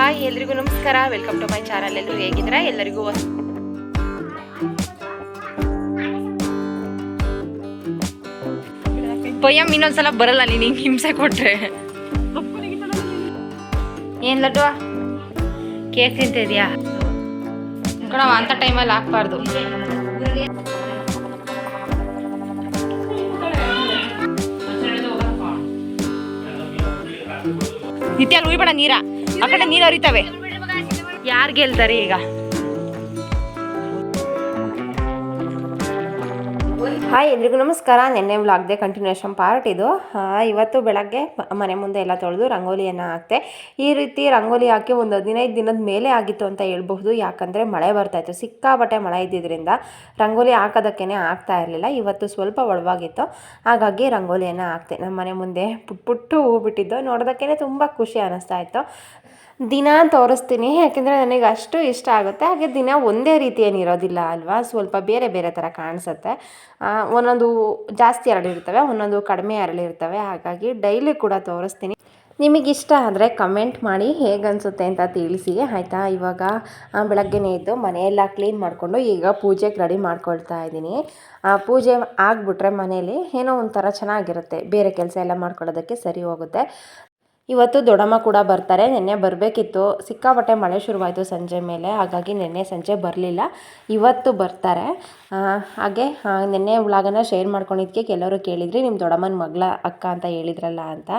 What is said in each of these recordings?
Hi, ಎಲ್ರಿಗೂ ನಮಸ್ಕಾರ. Welcome to my channel ಎಲ್ಲರೂ ಹೇಗಿದ್ದೀರಾ? ಎಲ್ಲರಿಗೂ ಪೊಯ್ಯಮ್ ಇನ್ನೊಂದ್ಸಲ ಬರಲ್ಲ, ನೀನು ಹಿಂಗೆ ಹಿಂಸೆ ಕೊಟ್ರೆ. ಏನ್ ಲಡ್ಡು? ಕೇಕ್ ತಿಂತಿದ್ಯಾ ಕಣವ ಅಂತ ಟೈಮಲ್ಲಿ ಹಾಕ್ಬಾರ್ದು. ನಿತ್ಯ ಅಲ್ಲಿ ಉಯ್ಬೇಡ ನೀರ? ಆ ಕಡೆ ನೀರು ಹರಿತಾವೆ. ಯಾರು ಗೆಲ್ತಾರೆ ಈಗ? ಹಾಯ್, ಎಲ್ರಿಗೂ ನಮಸ್ಕಾರ. ನಿನ್ನೆ ವ್ಲಾಗ್ದೆ ಕಂಟಿನ್ಯೂಷನ್ ಪಾರ್ಟ್ ಇದು. ಇವತ್ತು ಬೆಳಗ್ಗೆ ಮನೆ ಮುಂದೆ ಎಲ್ಲ ತೊಳೆದು ರಂಗೋಲಿಯನ್ನು ಹಾಕ್ತೆ. ಈ ರೀತಿ ರಂಗೋಲಿ ಹಾಕಿ ಒಂದು ಹದಿನೈದು ದಿನದ ಮೇಲೆ ಆಗಿತ್ತು ಅಂತ ಹೇಳ್ಬಹುದು. ಯಾಕಂದರೆ ಮಳೆ ಬರ್ತಾಯಿತ್ತು ಸಿಕ್ಕಾಪಟ್ಟೆ ಮಳೆ ಇದ್ದಿದ್ದರಿಂದ ರಂಗೋಲಿ ಹಾಕೋದಕ್ಕೇ ಆಗ್ತಾ ಇರಲಿಲ್ಲ. ಇವತ್ತು ಸ್ವಲ್ಪ ಒಳವಾಗಿತ್ತು. ಹಾಗಾಗಿ ರಂಗೋಲಿಯನ್ನು ಹಾಕ್ತೆ. ನಮ್ಮ ಮನೆ ಮುಂದೆ ಪುಟ್ ಪುಟ್ಟು ಹೂ ಬಿಟ್ಟಿದ್ದು. ನೋಡೋದಕ್ಕೇ ತುಂಬ ಖುಷಿ ಅನ್ನಿಸ್ತಾ ಇತ್ತು. ದಿನ ತೋರಿಸ್ತೀನಿ, ಯಾಕೆಂದರೆ ನನಗೆ ಅಷ್ಟು ಇಷ್ಟ ಆಗುತ್ತೆ. ಹಾಗೆ ದಿನ ಒಂದೇ ರೀತಿ ಏನಿರೋದಿಲ್ಲ ಅಲ್ವಾ? ಸ್ವಲ್ಪ ಬೇರೆ ಬೇರೆ ಥರ ಕಾಣಿಸುತ್ತೆ. ಒಂದೊಂದು ಜಾಸ್ತಿ ಅರಳಿರ್ತವೆ, ಒಂದೊಂದು ಕಡಿಮೆ ಅರಳಿರ್ತವೆ. ಹಾಗಾಗಿ ಡೈಲಿ ಕೂಡ ತೋರಿಸ್ತೀನಿ. ನಿಮಗಿಷ್ಟ ಆದರೆ ಕಮೆಂಟ್ ಮಾಡಿ, ಹೇಗನ್ಸುತ್ತೆ ಅಂತ ತಿಳಿಸಿ. ಆಯಿತಾ? ಇವಾಗ ಬೆಳಗ್ಗೆನೇ ಇದ್ದು ಮನೆಯೆಲ್ಲ ಕ್ಲೀನ್ ಮಾಡಿಕೊಂಡು ಈಗ ಪೂಜೆಗೆ ರೆಡಿ ಮಾಡ್ಕೊಳ್ತಾ ಇದ್ದೀನಿ. ಪೂಜೆ ಆಗಿಬಿಟ್ರೆ ಮನೇಲಿ ಏನೋ ಒಂಥರ ಚೆನ್ನಾಗಿರುತ್ತೆ. ಬೇರೆ ಕೆಲಸ ಎಲ್ಲ ಮಾಡ್ಕೊಳ್ಳೋದಕ್ಕೆ ಸರಿ ಹೋಗುತ್ತೆ. ಇವತ್ತು ದೊಡ್ಡಮ್ಮ ಕೂಡ ಬರ್ತಾರೆ. ನಿನ್ನೆ ಬರಬೇಕಿತ್ತು. ಸಿಕ್ಕಾಪಟ್ಟೆ ಮಳೆ ಶುರುವಾಯಿತು ಸಂಜೆ ಮೇಲೆ. ಹಾಗಾಗಿ ನಿನ್ನೆ ಸಂಜೆ ಬರಲಿಲ್ಲ. ಇವತ್ತು ಬರ್ತಾರೆ. ಹಾಗೆ ನಿನ್ನೆ ವ್ಲಾಗನ್ನು ಶೇರ್ ಮಾಡ್ಕೊಂಡಿದ್ದಕ್ಕೆ ಕೆಲವರು ಕೇಳಿದ್ರಿ ನಿಮ್ಮ ದೊಡ್ಡಮ್ಮನ ಮಗಳ ಅಕ್ಕ ಅಂತ ಹೇಳಿದ್ರಲ್ಲ ಅಂತ.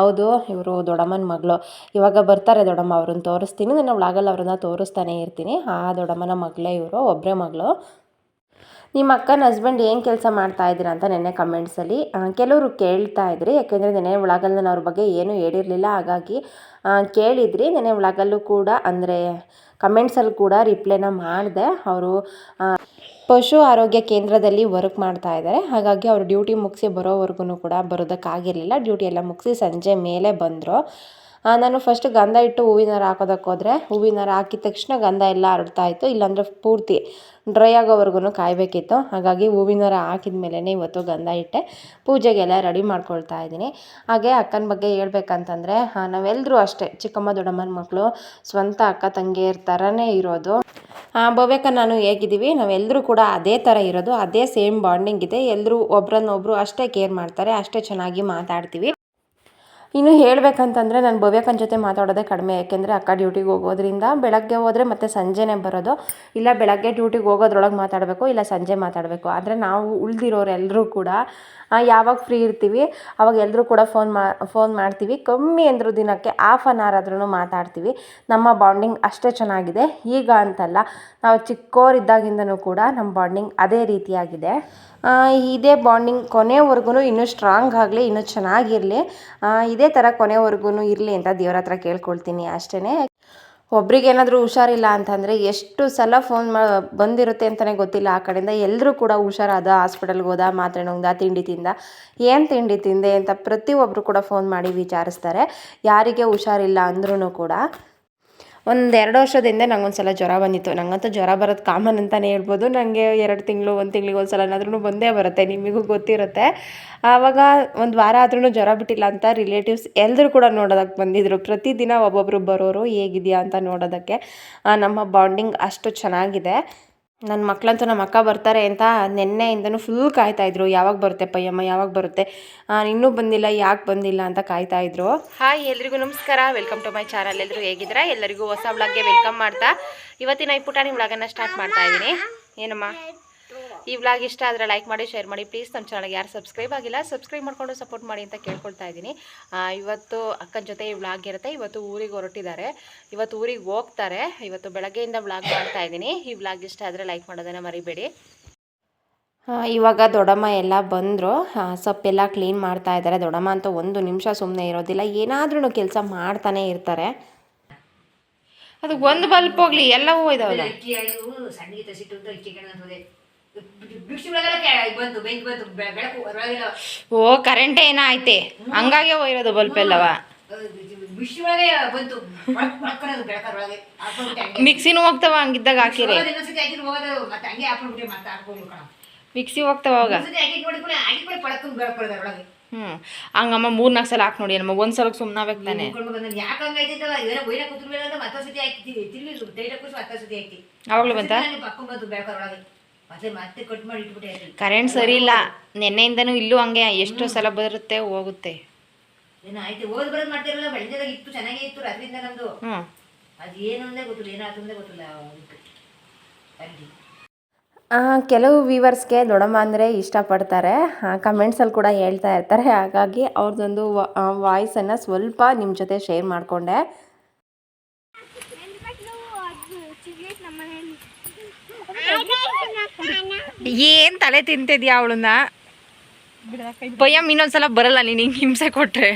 ಹೌದು, ಇವರು ದೊಡ್ಡಮ್ಮನ ಮಗಳು. ಇವಾಗ ಬರ್ತಾರೆ ದೊಡ್ಡಮ್ಮ ಅವ್ರನ್ನ ತೋರಿಸ್ತೀನಿ. ನನ್ನ ವ್ಲಾಗಲ್ಲಿ ಅವ್ರನ್ನ ತೋರಿಸ್ತಾನೆ ಇರ್ತೀನಿ. ಆ ದೊಡ್ಡಮ್ಮನ ಮಗಳೇ ಇವರು ಒಬ್ಬರೇ ಮಗಳು. ನಿಮ್ಮ ಅಕ್ಕನ ಹಸ್ಬೆಂಡ್ ಏನು ಕೆಲಸ ಮಾಡ್ತಾ ಇದ್ದೀರಾ ಅಂತ ನೆನ್ನೆ ಕಮೆಂಟ್ಸಲ್ಲಿ ಕೆಲವರು ಕೇಳ್ತಾ ಇದ್ರಿ, ಯಾಕೆಂದರೆ ನೆನೆ ಒಳಗಲ್ಲಿ ಅವ್ರ ಬಗ್ಗೆ ಏನೂ ಹೇಳಿರಲಿಲ್ಲ, ಹಾಗಾಗಿ ಕೇಳಿದ್ರಿ. ನೆನೆ ಒಳಗಲ್ಲೂ ಕೂಡ, ಅಂದರೆ ಕಮೆಂಟ್ಸಲ್ಲಿ ಕೂಡ ರಿಪ್ಲೈನ ಮಾಡಿದೆ. ಅವರು ಪಶು ಆರೋಗ್ಯ ಕೇಂದ್ರದಲ್ಲಿ ವರ್ಕ್ ಮಾಡ್ತಾ ಇದ್ದಾರೆ. ಹಾಗಾಗಿ ಅವರು ಡ್ಯೂಟಿ ಮುಗಿಸಿ ಬರೋವರೆಗೂ ಕೂಡ ಬರೋದಕ್ಕಾಗಿರಲಿಲ್ಲ. ಡ್ಯೂಟಿ ಎಲ್ಲ ಮುಗಿಸಿ ಸಂಜೆ ಮೇಲೆ ಬಂದರು. ನಾನು ಫಸ್ಟ್ ಗಂಧ ಇಟ್ಟು ಹೂವಿನಾರ ಹಾಕೋದಕ್ಕೆ ಹೋದರೆ ಹೂವಿನಾರ ಹಾಕಿದ ತಕ್ಷಣ ಗಂಧ ಎಲ್ಲ ಹರಡ್ತಾ ಇತ್ತು, ಇಲ್ಲಾಂದರೆ ಪೂರ್ತಿ ಡ್ರೈ ಆಗೋವರೆಗೂ ಕಾಯಬೇಕಿತ್ತು. ಹಾಗಾಗಿ ಹೂವಿನಾರ ಹಾಕಿದ ಮೇಲೇ ಇವತ್ತು ಗಂಧ ಇಟ್ಟೆ, ಪೂಜೆಗೆಲ್ಲ ರೆಡಿ ಮಾಡ್ಕೊಳ್ತಾ ಇದ್ದೀನಿ. ಹಾಗೆ ಅಕ್ಕನ ಬಗ್ಗೆ ಹೇಳ್ಬೇಕಂತಂದರೆ ನಾವೆಲ್ಲರೂ ಅಷ್ಟೇ, ಚಿಕ್ಕಮ್ಮ, ದೊಡ್ಡಮ್ಮನ ಮಕ್ಕಳು, ಸ್ವಂತ ಅಕ್ಕ, ತಂಗಿಯರ ಥರನೇ ಇರೋದು. ಭವ್ಯಕ್ಕ ನಾನು ಹೇಗಿದ್ದೀವಿ ನಾವೆಲ್ಲರೂ ಕೂಡ ಅದೇ ಥರ ಇರೋದು, ಅದೇ ಸೇಮ್ ಬಾಂಡಿಂಗ್ ಇದೆ ಎಲ್ಲರೂ ಒಬ್ರನ್ನೊಬ್ರು ಅಷ್ಟೇ ಕೇರ್ ಮಾಡ್ತಾರೆ, ಅಷ್ಟೇ ಚೆನ್ನಾಗಿ ಮಾತಾಡ್ತೀವಿ. ಇನ್ನು ಹೇಳಬೇಕಂತಂದರೆ ನಾನು ಭವ್ಯಕ್ಕನ ಜೊತೆ ಮಾತಾಡೋದೇ ಕಡಿಮೆ, ಯಾಕೆಂದರೆ ಅಕ್ಕ ಡ್ಯೂಟಿಗೆ ಹೋಗೋದ್ರಿಂದ ಬೆಳಗ್ಗೆ ಹೋದರೆ ಮತ್ತೆ ಸಂಜೆನೇ ಬರೋದು. ಇಲ್ಲ ಬೆಳಗ್ಗೆ ಡ್ಯೂಟಿಗೆ ಹೋಗೋದ್ರೊಳಗೆ ಮಾತಾಡಬೇಕು, ಇಲ್ಲ ಸಂಜೆ ಮಾತಾಡಬೇಕು. ಆದರೆ ನಾವು ಉಳಿದಿರೋರೆಲ್ಲರೂ ಕೂಡ ಯಾವಾಗ ಫ್ರೀ ಇರ್ತೀವಿ, ಅವಾಗ ಎಲ್ಲರೂ ಕೂಡ ಫೋನ್ ಮಾ, ಫೋನ್ ಮಾಡ್ತೀವಿ. ಕಮ್ಮಿ ಅಂದರೂ ದಿನಕ್ಕೆ ಹಾಫ್ ಆನ್ ಅವರ್ ಆದ್ರೂ ಮಾತಾಡ್ತೀವಿ. ನಮ್ಮ ಬಾಂಡಿಂಗ್ ಅಷ್ಟೇ ಚೆನ್ನಾಗಿದೆ. ಈಗ ಅಂತಲ್ಲ, ನಾವು ಚಿಕ್ಕೋರಿದ್ದಾಗಿಂದನೂ ಕೂಡ ನಮ್ಮ ಬಾಂಡಿಂಗ್ ಅದೇ ರೀತಿಯಾಗಿದೆ. ಇದೇ ಬಾಂಡಿಂಗ್ ಕೊನೆವರೆಗೂ ಇನ್ನೂ ಸ್ಟ್ರಾಂಗ್ ಆಗಲಿ, ಇನ್ನೂ ಚೆನ್ನಾಗಿರಲಿ. ಇದೇ ಥರ ಕೊನೆವರೆಗೂ ಇರಲಿ ಅಂತ ದೇವ್ರ ಹತ್ರ ಕೇಳ್ಕೊಳ್ತೀನಿ ಅಷ್ಟೇ ಒಬ್ರಿಗೆ ಏನಾದರೂ ಹುಷಾರಿಲ್ಲ ಅಂತಂದರೆ ಎಷ್ಟು ಸಲ ಫೋನ್ ಮಾ, ಬಂದಿರುತ್ತೆ ಅಂತಲೇ ಗೊತ್ತಿಲ್ಲ. ಆ ಕಡೆಯಿಂದ ಎಲ್ಲರೂ ಕೂಡ ಹುಷಾರಾದ ಹಾಸ್ಪಿಟಲ್ಗೆ ಹೋದ ಮಾತ್ರೆ ನುಂಗ್ದ, ತಿಂಡಿ ತಿಂದ, ಏನು ತಿಂಡಿ ತಿಂದೆ ಅಂತ ಪ್ರತಿಯೊಬ್ಬರು ಕೂಡ ಫೋನ್ ಮಾಡಿ ವಿಚಾರಿಸ್ತಾರೆ. ಯಾರಿಗೆ ಹುಷಾರಿಲ್ಲ ಅಂದ್ರೂ ಕೂಡ. ಒಂದು ಎರಡು ವರ್ಷದ ಹಿಂದೆ ನಂಗೊಂದು ಸಲ ಜ್ವರ ಬಂದಿತ್ತು. ನಂಗಂತೂ ಜ್ವರ ಬರೋದು ಕಾಮನ್ ಅಂತಲೇ ಹೇಳ್ಬೋದು. ನನಗೆ ಎರಡು ತಿಂಗಳು, ಒಂದು ತಿಂಗಳಿಗೆ ಒಂದು ಸಲ ಏನಾದ್ರೂ ಬಂದೇ ಬರುತ್ತೆ ನಿಮಗೂ ಗೊತ್ತಿರುತ್ತೆ. ಆವಾಗ ಒಂದು ವಾರ ಆದ್ರೂ ಜ್ವರ ಬಿಟ್ಟಿಲ್ಲ ಅಂತ ರಿಲೇಟಿವ್ಸ್ ಎಲ್ಲರೂ ಕೂಡ ನೋಡೋದಕ್ಕೆ ಬಂದಿದ್ದರು ಪ್ರತಿದಿನ ಒಬ್ಬೊಬ್ಬರು ಬರೋರು, ಹೇಗಿದೆಯಾ? ಅಂತ ನೋಡೋದಕ್ಕೆ. ನಮ್ಮ ಬಾಂಡಿಂಗ್ ಅಷ್ಟು ಚೆನ್ನಾಗಿದೆ. ನನ್ನ ಮಕ್ಕಳಂತೂ ನಮ್ಮ ಅಕ್ಕ ಬರ್ತಾರೆ ಅಂತ ನಿನ್ನೆಯಿಂದನೂ ಫುಲ್ ಕಾಯ್ತಾಯಿದ್ರು ಯಾವಾಗ ಬರುತ್ತೆ ಪಯ್ಯಮ್ಮ ಯಾವಾಗ ಬರುತ್ತೆ? ಇನ್ನೂ ಬಂದಿಲ್ಲ, ಯಾಕೆ ಬಂದಿಲ್ಲ ಅಂತ ಕಾಯ್ತಾಯಿದ್ರು ಹಾಯ್ ಎಲ್ರಿಗೂ ನಮಸ್ಕಾರ. ವೆಲ್ಕಮ್ ಟು ಮೈ ಚಾನಲ್ ಎಲ್ಲರೂ ಹೇಗಿದ್ದೀರಾ? ಎಲ್ಲರಿಗೂ ಹೊಸ ಬ್ಲಾಗ್ಗೆ ವೆಲ್ಕಮ್ ಮಾಡ್ತಾ. ಇವತ್ತಿನ ಈ ಪುಟಾಣಿ ಬ್ಲಾಗನ್ನು ಸ್ಟಾರ್ಟ್ ಮಾಡ್ತಾ ಇದ್ದೀನಿ. ಏನಮ್ಮ? ಈ ವ್ಲಾಗ್ ಇಷ್ಟ ಆದರೆ ಲೈಕ್ ಮಾಡಿ ಶೇರ್ ಮಾಡಿ. ಪ್ಲೀಸ್ ನಮ್ಮ ಚಾನಲ್ಗೆ ಯಾರು ಸಬ್ಸ್ಕ್ರೈಬ್ ಆಗಿಲ್ಲ ಸಬ್ಸ್ಕ್ರೈಬ್ ಮಾಡ್ಕೊಂಡು ಸಪೋರ್ಟ್ ಮಾಡಿ ಅಂತ ಕೇಳ್ಕೊಳ್ತಾ ಇದ್ದೀನಿ. ಇವತ್ತು ಅಕ್ಕನ ಜೊತೆ ಈ ವ್ಲಾಗ್ ಇರುತ್ತೆ. ಇವತ್ತು ಊರಿಗೆ ಹೊರಟಿದ್ದಾರೆ. ಇವತ್ತು ಊರಿಗೆ ಹೋಗ್ತಾರೆ. ಇವತ್ತು ಬೆಳಗ್ಗೆಯಿಂದ ವ್ಲಾಗ್ ಮಾಡ್ತಾ ಇದ್ದೀನಿ. ಈ ವ್ಲಾಗ್ ಇಷ್ಟ ಆದರೆ ಲೈಕ್ ಮಾಡೋದನ್ನು ಮರಿಬೇಡಿ. ಇವಾಗ ದೊಡ್ಡಮ್ಮ ಎಲ್ಲ ಬಂದರು. ಸೊಪ್ಪೆಲ್ಲ ಕ್ಲೀನ್ ಮಾಡ್ತಾ ಇದ್ದಾರೆ. ದೊಡ್ಡಮ್ಮ ಅಂತ ಒಂದು ನಿಮಿಷ ಸುಮ್ಮನೆ ಇರೋದಿಲ್ಲ. ಏನಾದ್ರೂ ಕೆಲಸ ಮಾಡ್ತಾನೆ ಇರ್ತಾರೆ. ಅದು ಒಂದು ಬಲ್ಪ್ ಹೋಗ್ಲಿ, ಎಲ್ಲವೂ ಇದಾವಲ್ಲ? ಓ ಕರೆಂಟ್ ಏನಾಯ್ತೆ? ಹಂಗಾಗೆ ಹೋಗಿರೋದು ಬಲ್ಪ್ ಎಲ್ಲವ? ಮಿಕ್ಸಿನೂ ಹೋಗ್ತಾವ ಹಂಗಿದ್ದಾಗ ಹಾಕಿರಿ. ಮಿಕ್ಸಿ ಹೋಗ್ತಾವ ಅವಾಗ? ಹ್ಞೂ ಹಂಗಮ್ಮ ಮೂರ್ನಾಲ್ಕು ಸಲ ಹಾಕಿ ನೋಡಿ ಅಮ್ಮ ಒಂದು ಸಲ ಸುಮ್ಮನೆ ಆಗ್ಬೇಕು ತಾನೆ. ಏನೋ ಹಾಕಿ ಆವಾಗಲೂ ಬಂತಾ? ಪಕ್ಕ ಮತ್ತೆ ಮತ್ತೆ ಕಟ್ ಮಾಡಿ ಇಟ್ಬಿಟ್ಟೆ ಕರೆಂಟ್ ಸರಿ ಇಲ್ಲ. ನಿನ್ನೆಯಿಂದನೂ ಇಲ್ಲೂ ಹಂಗೆ ಎಷ್ಟು ಸಲ ಬರುತ್ತೆ ಹೋಗುತ್ತೆ. ಏನೋ ಓದ್ ಬರೋದ್ ಮಾಡ್ತಿರಲ್ಲ ಬೆಳಗ್ಗೆದಾಗ ಇತ್ತು ಚೆನ್ನಾಗೇ ಇತ್ತು ರಾತ್ರಿಯಿಂದ ನಮ್ದು ಹ್ಞೂ ಅದು ಏನು ಅಂದೇ ಗೊತ್ತಿಲ್ಲ ಏನಾಯ್ತು ಅಂದೇ ಗೊತ್ತಿಲ್ಲ ಅದಕ್ಕೆ ಆ, ಕೆಲವು ವ್ಯೂವರ್ಸ್ಗೆ ದೊಡ್ಡಮ್ಮ ಅಂದರೆ ಇಷ್ಟಪಡ್ತಾರೆ. ಕಮೆಂಟ್ಸಲ್ಲಿ ಕೂಡ ಹೇಳ್ತಾ ಇರ್ತಾರೆ. ಹಾಗಾಗಿ ಅವ್ರದ್ದೊಂದು ವಾಯ್ಸನ್ನು ಸ್ವಲ್ಪ ನಿಮ್ಮ ಜೊತೆ ಶೇರ್ ಮಾಡಿಕೊಂಡೆ. ಏನು ತಲೆ ತಿಂತಿದ್ಯಾ ಅವಳನ್ನ? ಪಯ್ಯಮ್ ಇನ್ನೊಂದ್ಸಲ ಬರಲ್ಲ, ನೀನು ಹಿಂಗೆ ಹಿಂಸೆ ಕೊಟ್ರೆ.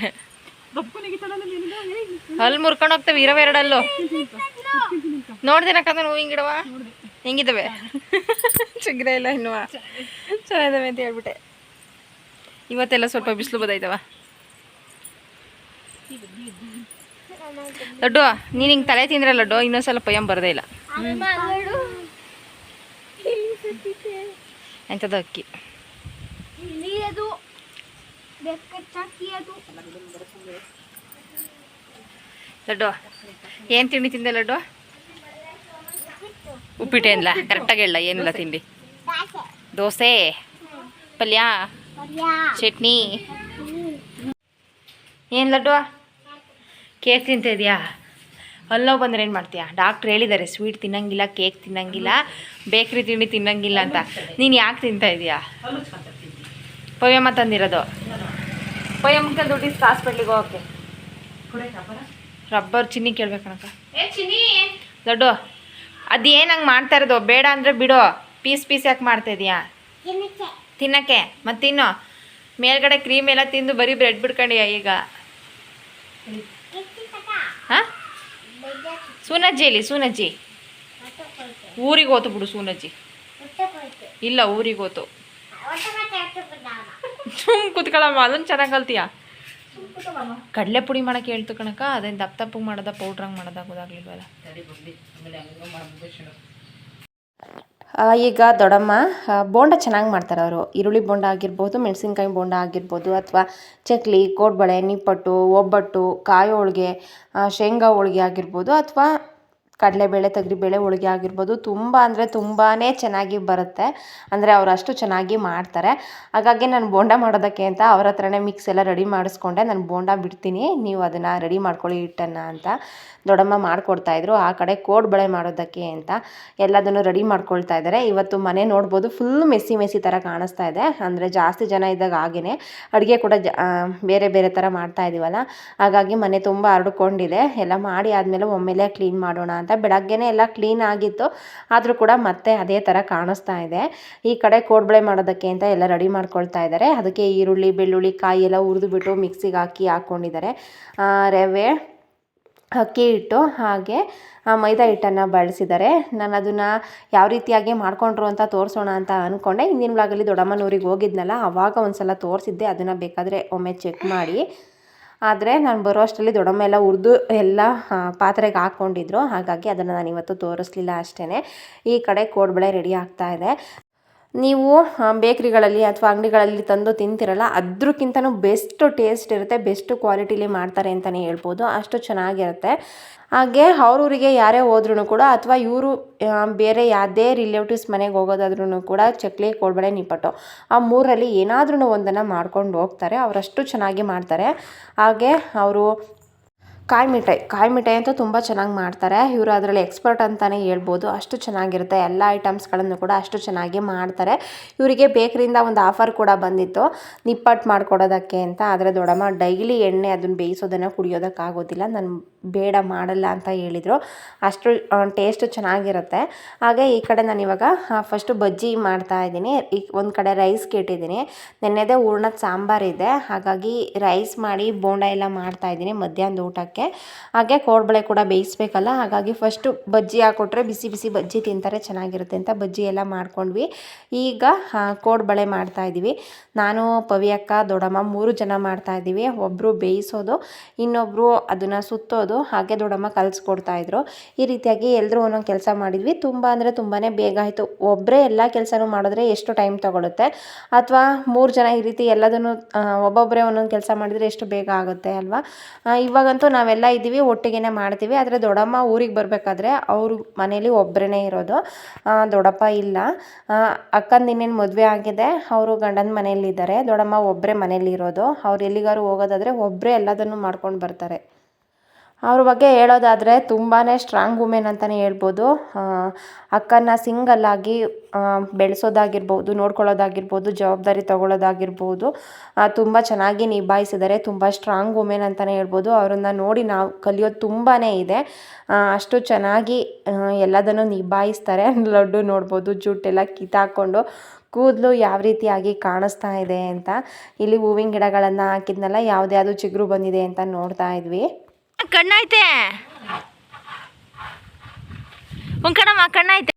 ಅಲ್ಲಿ ಮುರ್ಕೊಂಡು ಹೋಗ್ತೇವೆ ಇರವೆರಡಲ್ಲೂ ನೋಡ್ದೇನಕ್ಕ ಹೂವಿನ ಗಿಡವ ಹೆಂಗಿದ್ದಾವೆ ಚಿಗ್ರೆ ಇಲ್ಲ ಇನ್ನು ಚೆನ್ನಾಗಿದ್ದಾವೆ ಅಂತ ಹೇಳ್ಬಿಟ್ಟೆ. ಇವತ್ತೆಲ್ಲ ಸ್ವಲ್ಪ ಬಿಸಿಲು ಬದೈತವ ಲಡ್ಡು, ನೀನು ಹಿಂಗೆ ತಲೆ ತಿಂದ್ರೆ ಲಡ್ಡು, ಇನ್ನೊಂದ್ಸಲ ಪಯ್ಯಂ ಬರದೇ ಇಲ್ಲ. ಎಂಥದ್ದು ಅಕ್ಕಿ ಲಡ್ಡು ಏನು ತಿಂಡಿ ತಿಂದೆ ಲಡ್ಡು? ಉಪ್ಪಿಟ್ಟು ಏನಿಲ್ಲ ಕರೆಕ್ಟಾಗಿ ಹೇಳ ಏನಿಲ್ಲ ತಿಂಡಿ? ದೋಸೆ ಪಲ್ಯ ಚಟ್ನಿ. ಏನು ಲಡ್ಡು? ಕೇಕ್ ತಿಂತಿದ್ಯಾ ಅಲ್ಲೋ ಬಂದ್ರೆ ಏನು ಮಾಡ್ತೀಯಾ? ಡಾಕ್ಟ್ರ್ ಹೇಳಿದ್ದಾರೆ ಸ್ವೀಟ್ ತಿನ್ನಂಗಿಲ್ಲ ಕೇಕ್ ತಿನ್ನಂಗಿಲ್ಲ ಬೇಕ್ರಿ ತಿಂಡಿ ತಿನ್ನಂಗಿಲ್ಲ ಅಂತ. ನೀನು ಯಾಕೆ ತಿಂತಾ ಇದೀಯಾ? ಪವ್ಯಮ್ಮ ತಂದಿರೋದು. ಪವ್ಯಮ್ಮಕ್ಕೆ ದುಡ್ಡಿ ಹಾಸ್ಪಿಟ್ಲಿಗೆ ಹೋಗಕ್ಕೆ. ರಬ್ಬರ್ ಚಿನ್ನಿ ಕೇಳ್ಬೇಕಣಕ್ಕ. ದೊಡ್ಡು ಹಂಗೆ ಮಾಡ್ತಾ ಇರೋದು? ಬೇಡ ಅಂದರೆ ಬಿಡು. ಪೀಸ್ ಪೀಸ್ ಯಾಕೆ ಮಾಡ್ತಾ ಇದೀಯಾ? ಮತ್ತು ತಿನ್ನು ಮೇಲ್ಗಡೆ ಕ್ರೀಮ್ ಎಲ್ಲ ತಿಂದು ಬರೀ ಬ್ರೆಡ್ ಬಿಡ್ಕೊಂಡಿಯ ಈಗ? ಹಾಂ? ಸೂನಜ್ಜಿ ಇಲ್ಲಿ ಸೂನಜ್ಜಿ. ಊರಿಗೆ ಹೋತು ಬಿಡು ಸೂನಜ್ಜಿ. ಇಲ್ಲ, ಊರಿಗೆ ಹೋತು. ಸುಮ್ ಕುತ್ಕೊಳ್ಳಮ್ಮ ಅದನ್ನು ಚೆನ್ನಾಗಿ ಕಲ್ತೀಯ? ಕಡಲೆ ಪುಡಿ ಮಾಡಕ್ಕೆ ಹೇಳ್ತು ಕಣಕ ಅದೇನು ದಪ್ಪ ದಪ್ಪಗೆ ಮಾಡೋದ ಪೌಡ್ರಂಗೆ ಮಾಡೋದ ಈಗ ದೊಡ್ಡಮ್ಮ ಬೋಂಡ ಚೆನ್ನಾಗಿ ಮಾಡ್ತಾರೆ ಅವರು. ಈರುಳ್ಳಿ ಬೋಂಡ ಆಗಿರ್ಬೋದು, ಮೆಣಸಿನ್ಕಾಯಿ ಬೋಂಡ ಆಗಿರ್ಬೋದು, ಅಥವಾ ಚಕ್ಲಿ, ಕೋಡ್ಬಳೆ, ನಿಪ್ಪಟ್ಟು, ಒಬ್ಬಟ್ಟು, ಕಾಯಿ ಹೋಳ್ಗೆ ಶೇಂಗಾ ಹೋಳ್ಗೆ ಆಗಿರ್ಬೋದು, ಅಥವಾ ಕಡಲೆಬೇಳೆ ತೊಗರಿಬೇಳೆ ಹೋಳಿಗೆ ಆಗಿರ್ಬೋದು ತುಂಬ ಅಂದರೆ ತುಂಬಾ ಚೆನ್ನಾಗಿ ಬರುತ್ತೆ. ಅಂದರೆ ಅವರು ಅಷ್ಟು ಚೆನ್ನಾಗಿ ಮಾಡ್ತಾರೆ. ಹಾಗಾಗಿ ನಾನು ಬೋಂಡ ಮಾಡೋದಕ್ಕೆ ಅಂತ ಅವ್ರ ಹತ್ರನೇ ಮಿಕ್ಸ್ ಎಲ್ಲ ರೆಡಿ ಮಾಡಿಸ್ಕೊಂಡೆ. ನಾನು ಬೋಂಡ ಬಿಡ್ತೀನಿ. ನೀವು ಅದನ್ನು ರೆಡಿ ಮಾಡ್ಕೊಳ್ಳಿ ಹಿಟ್ಟನ್ನು ಅಂತ ದೊಡ್ಡಮ್ಮ ಮಾಡಿಕೊಡ್ತಾಯಿದ್ರು ಆ ಕಡೆ ಕೋಡ್ಬಳೆ ಮಾಡೋದಕ್ಕೆ ಅಂತ ಎಲ್ಲದನ್ನು ರೆಡಿ ಮಾಡ್ಕೊಳ್ತಾ ಇದ್ದಾರೆ. ಇವತ್ತು ಮನೆ ನೋಡ್ಬೋದು ಫುಲ್ ಮೆಸ್ಸಿ ಮೆಸ್ಸಿ ಥರ ಕಾಣಿಸ್ತಾ ಇದೆ. ಅಂದರೆ ಜಾಸ್ತಿ ಜನ ಇದ್ದಾಗ ಹಾಗೇ ಅಡುಗೆ ಕೂಡ ಬೇರೆ ಬೇರೆ ಥರ ಮಾಡ್ತಾ ಇದ್ದೀವಲ್ಲ ಹಾಗಾಗಿ ಮನೆ ತುಂಬ ಹರಡ್ಕೊಂಡಿದೆ ಎಲ್ಲ ಮಾಡಿ ಆದಮೇಲೆ ಒಮ್ಮೆಲೆ ಕ್ಲೀನ್ ಮಾಡೋಣ ಬೆಳಗ್ಗೆನೇ ಎಲ್ಲ ಕ್ಲೀನ್ ಆಗಿತ್ತು. ಆದರೂ ಕೂಡ ಮತ್ತೆ ಅದೇ ಥರ ಕಾಣಿಸ್ತಾ ಇದೆ. ಈ ಕಡೆ ಕೋಡ್ಬಳೆ ಮಾಡೋದಕ್ಕೆ ಅಂತ ಎಲ್ಲ ರೆಡಿ ಮಾಡ್ಕೊಳ್ತಾ ಇದ್ದಾರೆ ಅದಕ್ಕೆ ಈರುಳ್ಳಿ, ಬೆಳ್ಳುಳ್ಳಿ, ಕಾಯಿ ಎಲ್ಲ ಹುರಿದುಬಿಟ್ಟು ಮಿಕ್ಸಿಗೆ ಹಾಕಿ ಹಾಕ್ಕೊಂಡಿದ್ದಾರೆ ರವೆ, ಅಕ್ಕಿ ಹಿಟ್ಟು ಹಾಗೆ ಮೈದಾ ಹಿಟ್ಟನ್ನು ಬಳಸಿದ್ದಾರೆ ನಾನು ಅದನ್ನು ಯಾವ ರೀತಿಯಾಗಿ ಮಾಡ್ಕೊಂಡ್ರು ಅಂತ ತೋರಿಸೋಣ ಅಂತ ಅಂದ್ಕೊಂಡೆ ಹಿಂದಿನ ಭಾಗದಲ್ಲಿ ದೊಡ್ಡಮ್ಮನೂರಿಗೆ ಹೋಗಿದ್ನಲ್ಲ ಆವಾಗ ಒಂದು ಸಲ ತೋರಿಸಿದ್ದೆ. ಅದನ್ನು ಬೇಕಾದರೆ ಒಮ್ಮೆ ಚೆಕ್ ಮಾಡಿ. ಆದರೆ ನಾನು ಬರೋ ಅಷ್ಟರಲ್ಲಿ ದೊಡ್ಡಮ್ಮ ಎಲ್ಲ ಉರಿದು ಎಲ್ಲ ಪಾತ್ರೆಗೆ ಹಾಕ್ಕೊಂಡಿದ್ರು. ಹಾಗಾಗಿ ಅದನ್ನು ನಾನು ಇವತ್ತು ತೋರಿಸ್ಲಿಲ್ಲ ಅಷ್ಟೇ ಈ ಕಡೆ ಕೋಡ್ಬಳೆ ರೆಡಿ ಆಗ್ತಾ ಇದೆ. ನೀವು ಬೇಕ್ರಿಗಳಲ್ಲಿ ಅಥವಾ ಅಂಗಡಿಗಳಲ್ಲಿ ತಂದು ತಿಂತಿರಲ್ಲ, ಅದ್ರಕ್ಕಿಂತನೂ ಬೆಸ್ಟ್ ಟೇಸ್ಟ್ ಇರುತ್ತೆ, ಬೆಸ್ಟ್ ಕ್ವಾಲಿಟಿಲಿ ಮಾಡ್ತಾರೆ ಅಂತಲೇ ಹೇಳ್ಬೋದು, ಅಷ್ಟು ಚೆನ್ನಾಗಿರುತ್ತೆ. ಹಾಗೆ ಅವ್ರೂರಿಗೆ ಯಾರೇ ಹೋದ್ರೂ ಕೂಡ, ಅಥವಾ ಇವರು ಬೇರೆ ಯಾವುದೇ ರಿಲೇಟಿವ್ಸ್ ಮನೆಗೆ ಹೋಗೋದಾದ್ರೂ ಕೂಡ ಚಕ್ಲಿ, ಕೋಡ್ಬಳೆ, ನಿಪ್ಪಟ್ಟು, ಆ ಮೂರಲ್ಲಿ ಏನಾದ್ರೂ ಒಂದನ್ನು ಮಾಡ್ಕೊಂಡು ಹೋಗ್ತಾರೆ, ಅವರಷ್ಟು ಚೆನ್ನಾಗಿ ಮಾಡ್ತಾರೆ. ಹಾಗೆ ಅವರು ಕಾಯಿ ಮಿಠಾಯಿ ಕಾಯಿ ಮಿಠಾಯಿ ಅಂತೂ ತುಂಬ ಚೆನ್ನಾಗಿ ಮಾಡ್ತಾರೆ. ಇವರು ಅದರಲ್ಲಿ ಎಕ್ಸ್ಪರ್ಟ್ ಅಂತಲೇ ಹೇಳ್ಬೋದು. ಅಷ್ಟು ಚೆನ್ನಾಗಿರುತ್ತೆ. ಎಲ್ಲ ಐಟಮ್ಸ್ಗಳನ್ನು ಕೂಡ ಅಷ್ಟು ಚೆನ್ನಾಗಿ ಮಾಡ್ತಾರೆ. ಇವರಿಗೆ ಬೇಕರಿಂದ ಒಂದು ಆಫರ್ ಕೂಡ ಬಂದಿತ್ತು. ನಿಪ್ಪಟ್ಟು ಮಾಡ್ಕೊಡೋದಕ್ಕೆ ಅಂತ. ಆದರೆ ದೊಡ್ಡಮ್ಮ ಡೈಲಿ ಎಣ್ಣೆ ಅದನ್ನು ಬೇಯಿಸೋದನ್ನು ಕುಡಿಯೋದಕ್ಕಾಗೋದಿಲ್ಲ. ನಾನು ಬೇಡ ಮಾಡಲ್ಲ ಅಂತ ಹೇಳಿದರು. ಅಷ್ಟು ಟೇಸ್ಟು ಚೆನ್ನಾಗಿರುತ್ತೆ. ಹಾಗೆ ಈ ಕಡೆ ನಾನು ಇವಾಗ ಫಸ್ಟು ಬಜ್ಜಿ ಮಾಡ್ತಾ ಇದ್ದೀನಿ. ಈ ಒಂದು ಕಡೆ ರೈಸ್ ಇಟ್ಟಿದ್ದೀನಿ ನೆನ್ನೆದೇ ಹೂರ್ಣದ ಸಾಂಬಾರಿದೆ ಹಾಗಾಗಿ ರೈಸ್ ಮಾಡಿ ಬೋಂಡ ಎಲ್ಲ ಮಾಡ್ತಾ ಇದ್ದೀನಿ. ಮಧ್ಯಾಹ್ನದ ಊಟಕ್ಕೆ. ಮಾಡೋಕ್ಕೆ ಹಾಗೆ ಕೋಡ್ಬಳೆ ಕೂಡ ಬೇಯಿಸ್ಬೇಕಲ್ಲ, ಹಾಗಾಗಿ ಫಸ್ಟು ಬಜ್ಜಿ ಹಾಕ್ಕೊಟ್ರೆ ಬಿಸಿ ಬಿಸಿ ಬಜ್ಜಿ ತಿಂತಾರೆ, ಚೆನ್ನಾಗಿರುತ್ತೆ ಅಂತ ಬಜ್ಜಿ ಎಲ್ಲ ಮಾಡ್ಕೊಂಡ್ವಿ. ಈಗ ಕೋಡ್ಬಳೆ ಮಾಡ್ತಾ ಇದ್ದೀವಿ ನಾನು ಪವಿಯಕ್ಕ ದೊಡ್ಡಮ್ಮ ಮೂರು ಜನ ಮಾಡ್ತಾ ಇದ್ದೀವಿ ಒಬ್ಬರು ಬೇಯಿಸೋದು ಇನ್ನೊಬ್ಬರು ಅದನ್ನು ಸುತ್ತೋದು, ಹಾಗೆ ದೊಡ್ಡಮ್ಮ ಕಲಿಸ್ಕೊಡ್ತಾ ಇದ್ರು. ಈ ರೀತಿಯಾಗಿ ಎಲ್ಲರೂ ಒಂದೊಂದು ಕೆಲಸ ಮಾಡಿದ್ವಿ. ತುಂಬ ಅಂದರೆ ತುಂಬಾ ಬೇಗ ಆಯಿತು. ಒಬ್ಬರೇ ಎಲ್ಲ ಕೆಲಸನೂ ಮಾಡಿದ್ರೆ ಎಷ್ಟು ಟೈಮ್ ತೊಗೊಳುತ್ತೆ? ಅಥವಾ ಮೂರು ಜನ ಈ ರೀತಿ ಎಲ್ಲದನ್ನು ಒಬ್ಬೊಬ್ಬರೇ ಒಂದೊಂದು ಕೆಲಸ ಮಾಡಿದರೆ ಎಷ್ಟು ಬೇಗ ಆಗುತ್ತೆ ಅಲ್ವಾ? ಇವಾಗಂತೂ ಇವಾಗಂತೂ ನಾವೆಲ್ಲ ಇದ್ದೀವಿ ಒಟ್ಟಿಗೆನೇ ಮಾಡ್ತೀವಿ. ಆದರೆ ದೊಡ್ಡಮ್ಮ ಊರಿಗೆ ಬರಬೇಕಾದ್ರೆ ಅವರು ಮನೇಲಿ ಒಬ್ಬರೇ ಇರೋದು. ದೊಡ್ಡಪ್ಪ ಇಲ್ಲ. ಅಕ್ಕಂದು ಇನ್ನೇನು ಮದುವೆ ಆಗಿದೆ. ಅವರು ಗಂಡನ ಮನೆಯಲ್ಲಿದ್ದಾರೆ ದೊಡ್ಡಮ್ಮ ಒಬ್ಬರೇ ಮನೇಲಿ ಇರೋದು ಅವ್ರು ಎಲ್ಲಿಗಾರು ಹೋಗೋದಾದ್ರೆ ಒಬ್ಬರೇ ಎಲ್ಲದನ್ನು ಮಾಡ್ಕೊಂಡು ಬರ್ತಾರೆ. ಅವ್ರ ಬಗ್ಗೆ ಹೇಳೋದಾದರೆ ತುಂಬಾ ಸ್ಟ್ರಾಂಗ್ ವುಮೆನ್ ಅಂತಲೇ ಹೇಳ್ಬೋದು. ಅಕ್ಕನ ಸಿಂಗಲ್ ಆಗಿ ಬೆಳೆಸೋದಾಗಿರ್ಬೋದು, ನೋಡ್ಕೊಳ್ಳೋದಾಗಿರ್ಬೋದು, ಜವಾಬ್ದಾರಿ ತಗೊಳ್ಳೋದಾಗಿರ್ಬೋದು ತುಂಬ ಚೆನ್ನಾಗಿ ನಿಭಾಯಿಸಿದ್ದಾರೆ. ತುಂಬ ಸ್ಟ್ರಾಂಗ್ ವುಮೆನ್ ಅಂತಲೇ ಹೇಳ್ಬೋದು. ಅವರನ್ನು ನೋಡಿ ನಾವು ಕಲಿಯೋದು ತುಂಬಾ ಇದೆ. ಅಷ್ಟು ಚೆನ್ನಾಗಿ ಎಲ್ಲದನ್ನು ನಿಭಾಯಿಸ್ತಾರೆ ಲಡ್ಡು ನೋಡ್ಬೋದು. ಜುಟ್ಟೆಲ್ಲ ಕಿತ್ತಾಕ್ಕೊಂಡು ಕೂದಲು ಯಾವ ರೀತಿಯಾಗಿ ಕಾಣಿಸ್ತಾ ಇದೆ ಅಂತ. ಇಲ್ಲಿ ಹೂವಿನ ಗಿಡಗಳನ್ನು ಹಾಕಿದ್ನಲ್ಲ ಯಾವುದೇ ಅದು ಚಿಗುರು ಬಂದಿದೆ ಅಂತ ನೋಡ್ತಾ ಇದ್ವಿ. ಕಣ್ಣೈತೆ ಉಂಕಣಮ್ಮ ಕಣಮ್ಮ ಕಣ್ಣೈತೆ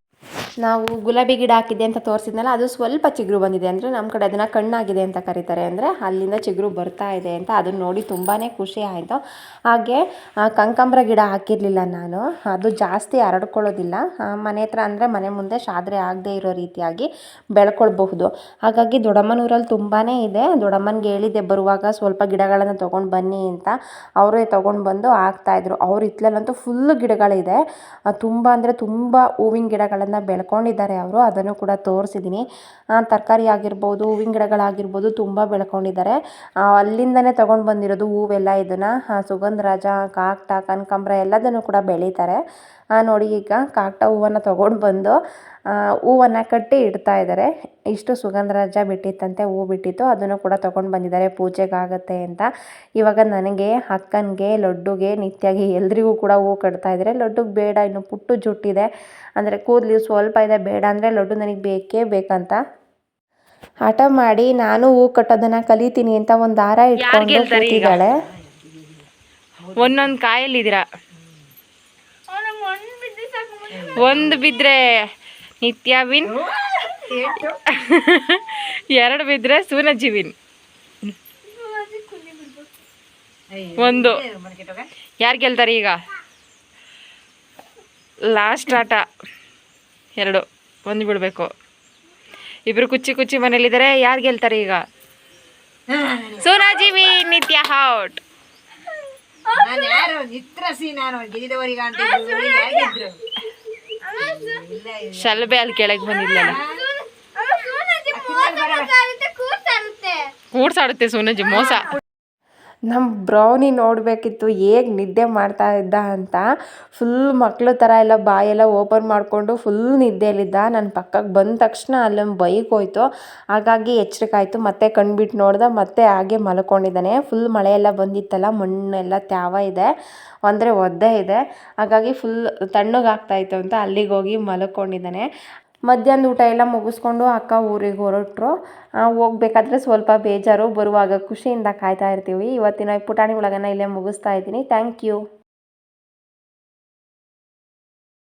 ನಾವು ಗುಲಾಬಿ ಗಿಡ ಹಾಕಿದ್ದೆ ಅಂತ ತೋರಿಸಿದ್ನಲ್ಲ, ಅದು ಸ್ವಲ್ಪ ಚಿಗುರು ಬಂದಿದೆ. ಅಂದರೆ ನಮ್ಮ ಕಡೆ ಅದನ್ನು ಕಣ್ಣಾಗಿದೆ ಅಂತ ಕರೀತಾರೆ. ಅಂದರೆ ಅಲ್ಲಿಂದ ಚಿಗುರು ಬರ್ತಾ ಇದೆ ಅಂತ ಅದನ್ನ ನೋಡಿ ತುಂಬಾ ಖುಷಿ ಆಯಿತು. ಹಾಗೆ ಕಂಕಂಬ್ರ ಗಿಡ ಹಾಕಿರಲಿಲ್ಲ ನಾನು. ಅದು ಜಾಸ್ತಿ ಹರಡ್ಕೊಳ್ಳೋದಿಲ್ಲ. ಮನೆ ಹತ್ರ ಅಂದರೆ ಮನೆ ಮುಂದೆ ಶಾದ್ರೆ ಆಗದೆ ಇರೋ ರೀತಿಯಾಗಿ ಬೆಳ್ಕೊಳ್ಬಹುದು. ಹಾಗಾಗಿ ದೊಡ್ಡಮ್ಮನೂರಲ್ಲಿ ತುಂಬಾ ಇದೆ. ದೊಡ್ಡಮ್ಮನಿಗೆ ಹೇಳಿದೆ ಬರುವಾಗ ಸ್ವಲ್ಪ ಗಿಡಗಳನ್ನು ತೊಗೊಂಡು ಬನ್ನಿ ಅಂತ. ಅವರೇ ತೊಗೊಂಡು ಬಂದು ಹಾಕ್ತಾಯಿದ್ರು ಅವ್ರ ಹಿತ್ಲಲ್ಲಂತೂ ಫುಲ್ ಗಿಡಗಳಿದೆ. ತುಂಬ ಅಂದರೆ ತುಂಬ ಹೂವಿನ ಗಿಡಗಳನ್ನು ಬೆಳ್ಕೊಂಡಿದ್ದಾರೆ ಅವರು, ಅದನ್ನು ಕೂಡ ತೋರಿಸಿದ್ದೀನಿ. ತರಕಾರಿ ಆಗಿರ್ಬೋದು, ಹೂವಿನ ಗಿಡಗಳಾಗಿರ್ಬೋದು ತುಂಬ ಬೆಳ್ಕೊಂಡಿದ್ದಾರೆ. ಅಲ್ಲಿಂದನೇ ತೊಗೊಂಡು ಬಂದಿರೋದು ಹೂವೆಲ್ಲ ಇದನ್ನು. ಸುಗಂಧರಾಜ ಕಾಕ್ಟ, ಕನಕಾಂಬ್ರ ಎಲ್ಲದನ್ನು ಕೂಡ ಬೆಳೀತಾರೆ. ನೋಡಿ ಈಗ ಕಾಕ್ಟ ಹೂವನ್ನು ತೊಗೊಂಡು ಬಂದು ಹೂವನ್ನು ಕಟ್ಟಿ ಇಡ್ತಾ ಇದ್ದಾರೆ. ಇಷ್ಟು ಸುಗಂಧರಾಜ ಬಿಟ್ಟಿತ್ತಂತೆ ಹೂ ಬಿಟ್ಟಿತ್ತು. ಅದನ್ನು ಕೂಡ ತೊಗೊಂಡು ಬಂದಿದ್ದಾರೆ. ಪೂಜೆಗಾಗತ್ತೆ ಅಂತ. ಇವಾಗ ನನಗೆ ಅಕ್ಕನಿಗೆ ಲಡ್ಡುಗೆ ನಿತ್ಯಾಗಿ ಎಲ್ರಿಗೂ ಕೂಡ ಹೂ ಕಟ್ತಾ ಇದ್ದಾರೆ. ಲಡ್ಡುಗೆ ಬೇಡ ಇನ್ನು ಪುಟ್ಟು ಜುಟ್ಟಿದೆ. ಅಂದರೆ ಕೂದಲು ಸ್ವಲ್ಪ ಇದೆ ಬೇಡ ಅಂದರೆ ಲಡ್ಡು ನನಗೆ ಬೇಕೇ ಬೇಕಂತ. ಹಠ ಮಾಡಿ ನಾನು ಹೂ ಕಟ್ಟೋದನ್ನು ಕಲಿತೀನಿ ಅಂತ ಒಂದು ದಾರ ಇಟ್ಕೊಂಡು? ಕೂತಿದ್ದಾಳೆ. ಒಂದೊಂದು ಕಾಯಲ್ಲಿದ್ದೀರಾ? ಒಂದು ಬಿದ್ದರೆ ನಿತ್ಯ ವಿನ್. ಎರಡು ಬಿದ್ದರೆ ಸೂನಜ್ಜಿ ವಿನ್. ಒಂದು. ಯಾರು ಗೆಲ್ತಾರೆ ಈಗ? ಲಾಸ್ಟ್ ಆಟ. ಎರಡು. ಒಂದು ಬಿಡಬೇಕು. ಇಬ್ರು ಕುಚ್ಚಿ ಕುಚ್ಚಿ ಮನೇಲಿದ್ದಾರೆ ಯಾರು ಗೆಲ್ತಾರೆ ಈಗ? ಸೂರಾಜಿ ವಿನ್, ನಿತ್ಯ ಹೌಟ್ ನಾನು ಯಾರು ನಾನು. ಗಿರಿದವರಿಗೆ ಶಲ್ಬೆ ಅಲ್ಲಿ ಕೆಳಗೆ ಬಂದಿಲ್ಲ ಕೂಡ್ಸಾಡುತ್ತೆ ಸೋನಜಿ ಮೋಸ. ನಮ್ಮ ಬ್ರೌನಿ ನೋಡಬೇಕಿತ್ತು, ಹೇಗೆ ನಿದ್ದೆ ಮಾಡ್ತಾ ಇದ್ದ ಅಂತ ಫುಲ್ ಮಕ್ಕಳು ಥರ ಎಲ್ಲ ಬಾಯೆಲ್ಲ ಓಪನ್ ಮಾಡಿಕೊಂಡು ಫುಲ್ ನಿದ್ದೆಯಲ್ಲಿದ್ದ. ನನ್ನ ಪಕ್ಕಕ್ಕೆ ಬಂದ ತಕ್ಷಣ ಅಲ್ಲೊಂದು ಬೈಕ್ ಹೋಯ್ತು. ಹಾಗಾಗಿ ಎಚ್ಚರಿಕೆ ಆಯಿತು. ಮತ್ತೆ ಕಣ್ಬಿಟ್ಟು ನೋಡ್ದೆ, ಮತ್ತೆ ಹಾಗೆ ಮಲ್ಕೊಂಡಿದ್ದಾನೆ. ಫುಲ್ ಮಳೆಯೆಲ್ಲ ಬಂದಿತ್ತಲ್ಲ, ಮಣ್ಣೆಲ್ಲ ತ್ಯಾವ ಇದೆ, ಅಂದರೆ ಒದ್ದೆ ಇದೆ. ಹಾಗಾಗಿ ಫುಲ್ ತಣ್ಣಗಾಗ್ತಾಯಿತ್ತು ಅಂತ ಅಲ್ಲಿಗೆ ಹೋಗಿ ಮಲ್ಕೊಂಡಿದ್ದಾನೆ. ಮಧ್ಯಾಹ್ನದ ಊಟ ಎಲ್ಲ ಮುಗಿಸ್ಕೊಂಡು ಅಕ್ಕ ಊರಿಗೆ ಹೊರಟ್ರು. ಹೋಗ್ಬೇಕಾದ್ರೆ ಸ್ವಲ್ಪ ಬೇಜಾರು, ಬರುವಾಗ ಖುಷಿಯಿಂದ ಕಾಯ್ತಾ ಇರ್ತೀವಿ. ಇವತ್ತಿನ ಪುಟಾಣಿ ಒಳಗನ್ನ ಇಲ್ಲೇ ಮುಗಿಸ್ತಾ ಇದ್ದೀನಿ. Thank you